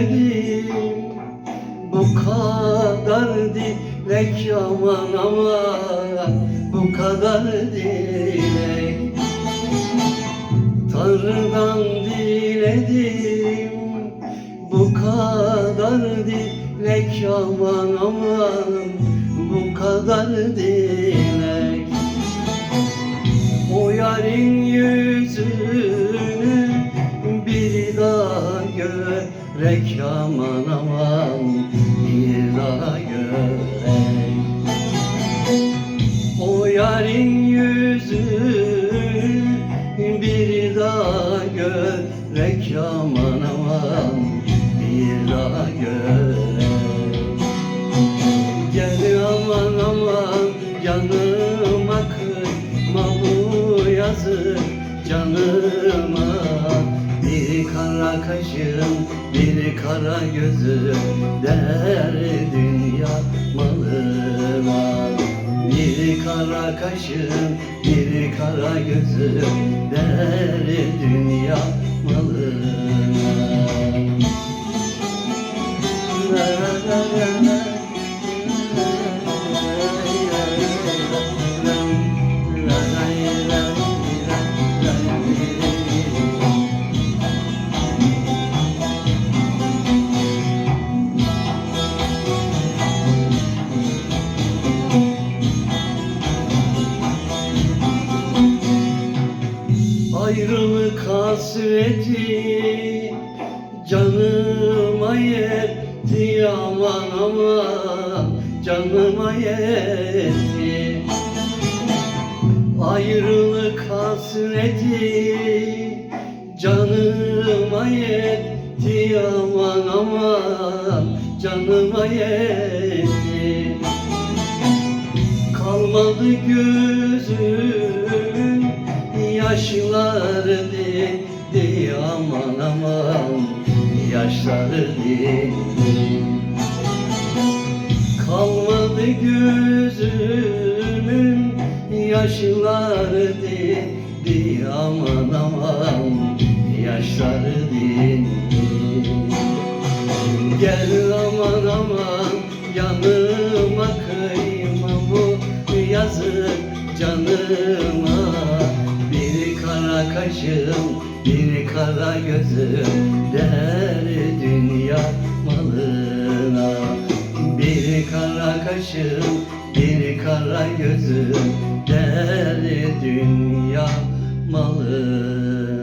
yüreğim. Bu kadar dilek aman aman. Bu kadar dilek. Tanrı'dan diledim. Bu kadar dilek aman aman. Bu kadar dilek. O yarın yüz görek aman aman bir daha görek O yarın yüzünü bir daha görek aman aman bir daha görek Gel aman aman canıma kıyma bu yazık kara kaşım bir kara gözüm derdin yapmalına Bir kara kaşım bir kara gözüm derdin yapmalına Hasreti canıma yetti aman aman canıma yetti. Ayrılık hasreti canıma yetti aman aman canıma yetti. Kalmadı gözümün yaşları dindi Kalmadı gözümün yaşları dindi aman aman yaşları dindi Gel aman aman kaşım bir kara gözüm derdin yapmalına Bir kara kaşım bir kara gözüm derdin yapmalına